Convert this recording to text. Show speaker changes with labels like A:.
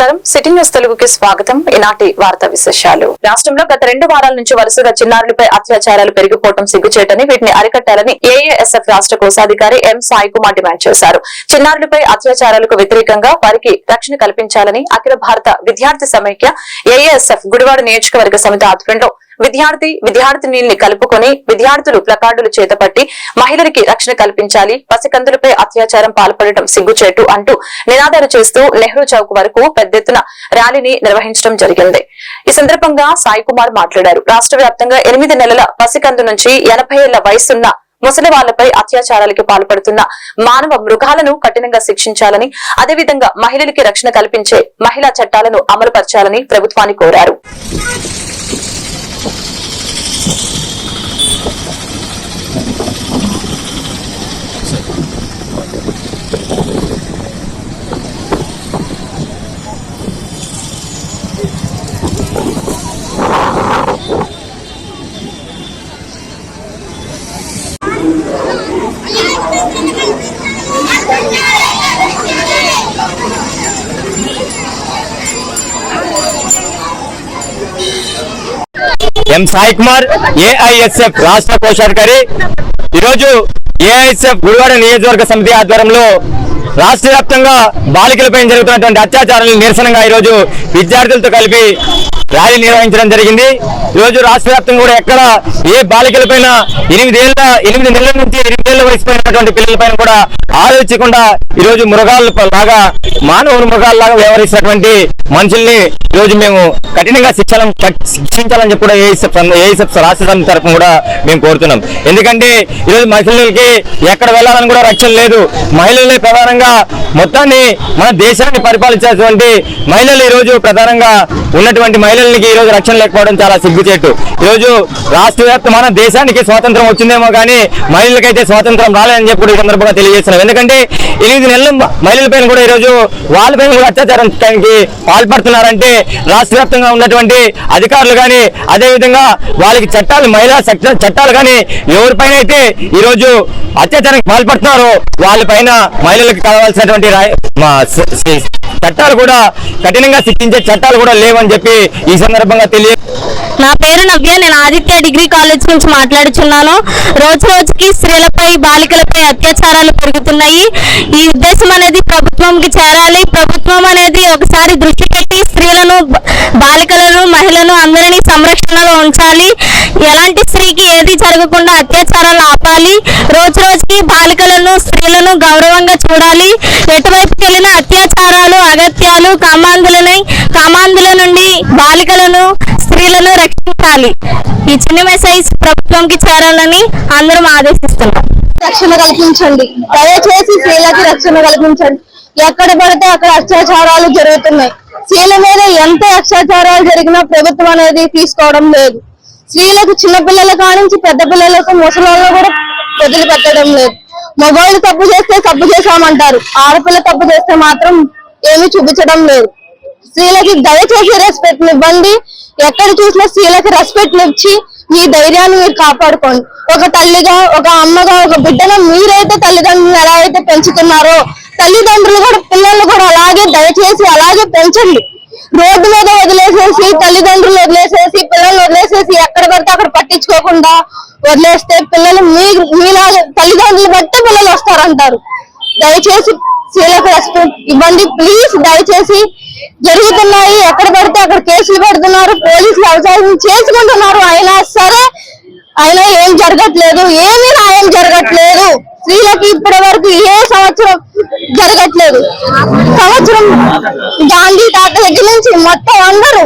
A: నమస్కారం. City news తెలుగుకి స్వాగతం. ఈనాటి వార్తా విశేషాలు. రాష్ట్రంలో గత రెండు వారాల నుంచి వరుసగా చిన్నారులపై అత్యాచారాలు పెరిగిపోవడం సిగ్గుచేటని వీటిని అరికట్టాలని ఏఏఎస్ఎఫ్ రాష్ట్ర కోశాధికారి ఎం సాయి కుమార్ డిమాండ్ చేశారు. చిన్నారులపై అత్యాచారాలకు వ్యతిరేకంగా వారికి రక్షణ కల్పించాలని అఖిల భారత విద్యార్థి సమైక్య ఏఏఎస్ఎఫ్ గుడివాడ నియోజకవర్గ సమితి ఆధ్వర్యంలో విద్యార్థి విద్యార్థినిల్ని కలుపుకొని విద్యార్థులు ప్లకార్డులు చేతపట్టి మహిళలకి రక్షణ కల్పించాలి. పసికందులపై అత్యాచారం పాల్పడటం సిగ్గుచేటు అంటూ నినాదాలు చేస్తూ నెహ్రూ చౌక్ వరకు పెద్ద ఎత్తున ర్యాలీని నిర్వహించడం జరిగింది. ఈ సందర్భంగా సాయి కుమార్ మాట్లాడారు. రాష్ట్ర వ్యాప్తంగా ఎనిమిది నెలల పసికందు నుంచి ఎనభై ఏళ్ళ వయసున్న ముసలి వాళ్ళపై అత్యాచారాలకి పాల్పడుతున్న మానవ మృగాలను కఠినంగా శిక్షించాలని అదేవిధంగా మహిళలకి రక్షణ కల్పించే మహిళా చట్టాలను అమలుపరచాలని ప్రభుత్వాన్ని కోరారు.
B: ఎం సాయి కుమార్ ఏఐఎస్ఎఫ్ రాష్ట్ర కోశాధికారి. ఈరోజు ఏఐఎస్ఎఫ్ గుడివాడ నియోజకవర్గ సమితి ఆధ్వర్యంలో రాష్ట్ర వ్యాప్తంగా బాలికలపై జరుగుతున్నటువంటి అత్యాచారాలను నిరసనగా ఈరోజు విద్యార్థులతో కలిపి ర్యాలీ నిర్వహించడం జరిగింది. ఈరోజు రాష్ట్ర వ్యాప్తంగా కూడా ఎక్కడ ఏ బాలికలపైన ఎనిమిదేళ్ళ ఎనిమిది నెలల నుంచి ఎనిమిదేళ్ళ వయసు పోయినటువంటి పిల్లలపైన కూడా ఆలోచించకుండా ఈరోజు మృగాల లాగా మానవుని మృగాల్లాగా వ్యవహరిస్తున్నటువంటి మనుషుల్ని ఈరోజు మేము కఠినంగా శిక్షణ శిక్షించాలని చెప్పి కూడా ఏఎస్ఎఫ్ రాష్ట్ర సమితి తరఫున కూడా మేము కోరుతున్నాం. ఎందుకంటే ఈరోజు మహిళలకి ఎక్కడ వెళ్ళాలని కూడా రక్షణ లేదు. మహిళలే ప్రధానంగా మొత్తాన్ని మన దేశాన్ని పరిపాలించేటువంటి మహిళలు ఈరోజు ప్రధానంగా ఉన్నటువంటి మహిళలకి ఈరోజు రక్షణ లేకపోవడం చాలా సిగ్గుచేటు. ఈరోజు రాష్ట్ర వ్యాప్త మన దేశానికి స్వాతంత్రం వచ్చిందేమో కానీ మహిళలకైతే స్వాతంత్రం రాలేదని చెప్పి కూడా ఈ సందర్భంగా తెలియజేస్తున్నాం ఎందుకంటే ఎనిమిది నెలలు మహిళలపైన కూడా ఈరోజు వాళ్ళపైన కూడా అత్యాచారానికి పాల్పడుతున్నారంటే రాష్ట్ర వ్యాప్తంగా ఉన్నటువంటి అధికారులు కానీ అదేవిధంగా వాళ్ళకి చట్టాలు మహిళా చట్ట- చట్టాలు కానీ ఎవరిపైన అయితే ఈరోజు అత్యాచారానికి పాల్పడుతున్నారో వాళ్ళపైన మహిళలకు కావాల్సినటువంటి మా చట్టాలు కూడా కఠినంగా శిక్షించే చట్టాలు కూడా లేవని చెప్పి ఈ సందర్భంగా తెలియ
C: నా పేరు నవ్య నేను ఆదిత్య డిగ్రీ కాలేజ్ నుంచి మాట్లాడుచున్నాను. రోజు రోజుకి స్త్రీలపై బాలికలపై అత్యాచారాలు పెరుగుతున్నాయి. ఈ ఉద్దేశం అనేది ప్రభుత్వంకి చేరాలి. ప్రభుత్వం అనేది ఒకసారి దృష్టి పెట్టి స్త్రీలను బాలికలను మహిళలను అందరినీ సంరక్షణలో ఉంచాలి. ఎలాంటి స్త్రీకి ఏది జరగకుండా అత్యాచారాలు ఆపాలి? రోజు రోజు బాలికలను స్త్రీలను గౌరవంగా చూడాలి. ఎటువైపు అత్యాచారాలు అగత్యాలు కామాంధులని కామాంధుల నుండి బాలికలను స్త్రీలను రక్షించాలి. ఈ చిన్న మెసేజ్ ప్రభుత్వంకి చేరాలని అందరం ఆదేశిస్తున్నాం.
D: రక్షణ కల్పించండి. దయచేసి స్త్రీలకి రక్షణ కల్పించండి. ఎక్కడ పడితే అక్కడ అత్యాచారాలు జరుగుతున్నాయి. స్త్రీల మీద ఎంత అత్యాచారాలు జరిగినా ప్రభుత్వం అనేది తీసుకోవడం లేదు. స్త్రీలకు చిన్న పిల్లల కానించి పెద్ద పిల్లలకు ముసలాళ్ళు కూడా వదిలిపెట్టడం లేదు. మగవాళ్ళు తప్పు చేస్తే తప్పు చేశామంటారు. ఆడపిల్ల తప్పు చేస్తే మాత్రం ఏమీ చూపించడం లేదు. స్త్రీలకి దయచేసి రెస్పెక్ట్ ఇవ్వండి. ఎక్కడ చూసినా స్త్రీలకి రెస్పెక్ట్ ఇచ్చి మీ ధైర్యాన్ని మీరు కాపాడుకోండి. ఒక తల్లిగా ఒక అమ్మగా ఒక బిడ్డను మీరైతే తల్లిదండ్రులు ఎలా అయితే పెంచుతున్నారో తల్లిదండ్రులు కూడా పిల్లలు కూడా అలాగే దయచేసి అలాగే పెంచండి. రోడ్డు మీద వదిలేసేసి తల్లిదండ్రులు వదిలేసేసి పిల్లల్ని వదిలేసేసి ఎక్కడ పడితే అక్కడ పట్టించుకోకుండా వదిలేస్తే పిల్లలు మీ మీలా తల్లిదండ్రులు బట్టి పిల్లలు వస్తారంటారు. దయచేసి స్త్రీలకు రెస్పెక్ట్ ఇవ్వండి. ప్లీజ్ దయచేసి జరుగుతున్నాయి ఎక్కడ పడితే అక్కడ కేసులు పెడుతున్నారు పోలీసులు అవసరం చేసుకుంటున్నారు. అయినా సరే అయినా ఏం జరగట్లేదు. ఏమీ న్యాయం జరగట్లేదు. స్త్రీలకి ఇప్పటి వరకు ఏ సంవత్సరం జరగట్లేదు. సంవత్సరం గాంధీ తాత దగ్గర నుంచి మొత్తం అందరూ